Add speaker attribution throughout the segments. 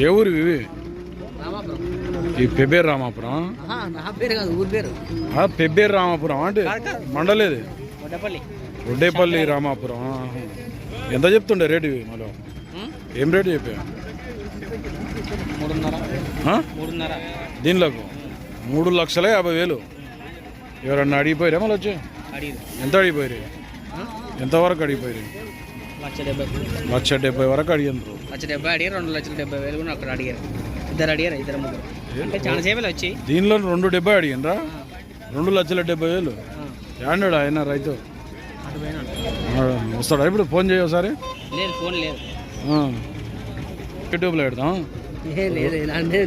Speaker 1: ఏ ఊరు ఇవి? ఈ పెబ్బేరు రామాపురం? పెబ్బేరు రామాపురం అంటే మండలేది? రొడ్డేపల్లి రామాపురం. ఎంత చెప్తుండే రేటు ఇవి మళ్ళీ ఏం రేటు చెప్పా దీనిలోకి? మూడు లక్షల యాభై వేలు. ఎవరన్నా అడిగిపోయారా మళ్ళీ వచ్చి ఎంత అడిగిపోయారు ఎంతవరకు అడిగిపోయారు
Speaker 2: లక్ష డెబ్బై.
Speaker 1: లక్ష డెబ్బై వరకు అడిగినారు.
Speaker 2: లక్ష డెబ్బై అడిగారు రెండు లక్షల డెబ్బై వేలు కూడా అక్కడ అడిగారు. ఇద్దరు అడిగారు? ఇద్దరు ముగ్గురు? అంటే చాలా సేపలు వచ్చి.
Speaker 1: దీనిలో రెండు డెబ్బై అడిగినరా రెండు లక్షల డెబ్బై వేలు. యాండాడు ఆయన రైతు? వస్తాడా? ఇప్పుడు ఫోన్ చేయ ఒకసారి.
Speaker 2: లేదు ఫోన్ లేదు.
Speaker 1: యూట్యూబ్లో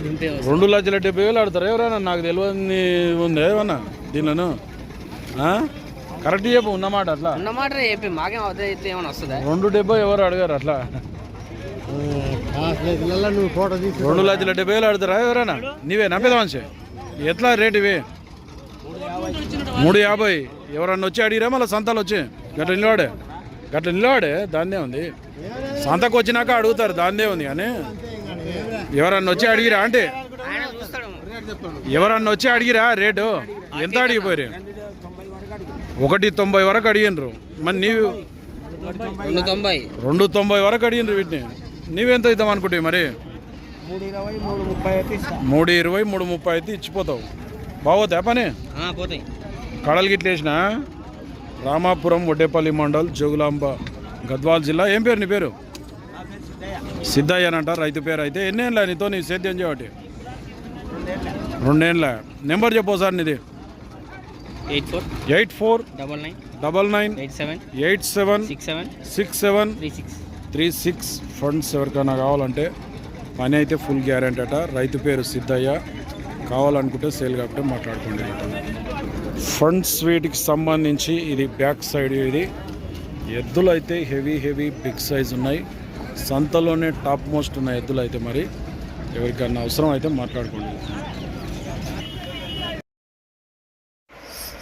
Speaker 2: దింపే
Speaker 1: రెండు లక్షల డెబ్బై వేలు ఆడతారు? ఎవరైనా నాకు తెలియదు ఉందా ఏమన్నా? దీనిలోను? కరెక్ట్ చెప్పు ఉన్నమాట అట్లా.
Speaker 2: ఉన్నమాట చెప్పి మాకేం అవుతుంది ఇట్లా ఏమైనా వస్తుందా?
Speaker 1: రెండు డెబ్బై ఎవరు అడగారు అట్లా?
Speaker 2: నువ్వు ఫోటో తీసి
Speaker 1: రెండు లక్షల డెబ్బై వేలు ఆడతారా ఎవరైనా? నీవే నమ్మేదా మనిషి. ఎట్లా రేట్ ఇవి? మూడు యాభై. ఎవరన్నా వచ్చి అడిగిరా మళ్ళీ సంతలు వచ్చి? గట్ల నిలవాడే గట్ల నిలవాడే దాన్నే ఉంది. సంతకు వచ్చినాక అడుగుతారు దాన్నే ఉంది కానీ ఎవరన్నా వచ్చి అడిగిరా అంటే? ఎవరన్నా వచ్చి అడిగిరా రేటు? ఎంత అడిగిపోయారు ఒకటి తొంభై వరకు అడిగినరు మరి నీవు
Speaker 2: రెండు తొంభై.
Speaker 1: రెండు తొంభై వరకు అడిగినరు వీటిని. నీవెంత ఇద్దాం అనుకుంటావు మరి?
Speaker 2: మూడు ఇరవై మూడు ముప్పై అయితే
Speaker 1: మూడు ఇరవై మూడు ముప్పై అయితే ఇచ్చిపోతావు. బాగోతా పని?
Speaker 2: పోతాయి.
Speaker 1: కడలు గిట్ల వేసిన? రామాపురం వడ్డేపల్లి మండల్ జోగులాంబ గద్వాల్ జిల్లా. ఏం పేరు నీ పేరు? సిద్ధయ్య. అని అంటారు రైతు పేరు అయితే. ఎన్నేళ్ళ నీతో నీ సేద్యం చేయబట్టి? రెండేళ్ళ. నెంబర్ చెప్పు సార్ నీది.
Speaker 2: Eight four
Speaker 1: eight four
Speaker 2: double nine
Speaker 1: double nine
Speaker 2: eight seven
Speaker 1: eight seven
Speaker 2: six seven
Speaker 1: six seven
Speaker 2: three six
Speaker 1: three six funds ఎవరికైనా కావాలంటే పని అయితే ఫుల్ గ్యారెంటీ అట. రైతు పేరు సిద్ధయ్య. కావాలనుకుంటే సేల్ కాకపోతే మాట్లాడుకోండి. ఫండ్స్ వీటికి సంబంధించి ఇది బ్యాక్ సైడ్ ఇది. ఎద్దులు అయితే హెవీ హెవీ బిగ్ సైజ్ ఉన్నాయి. సంతలోనే టాప్ మోస్ట్ ఉన్న ఎద్దులు అయితే మరి ఎవరికైనా అవసరం అయితే మాట్లాడుకోండి.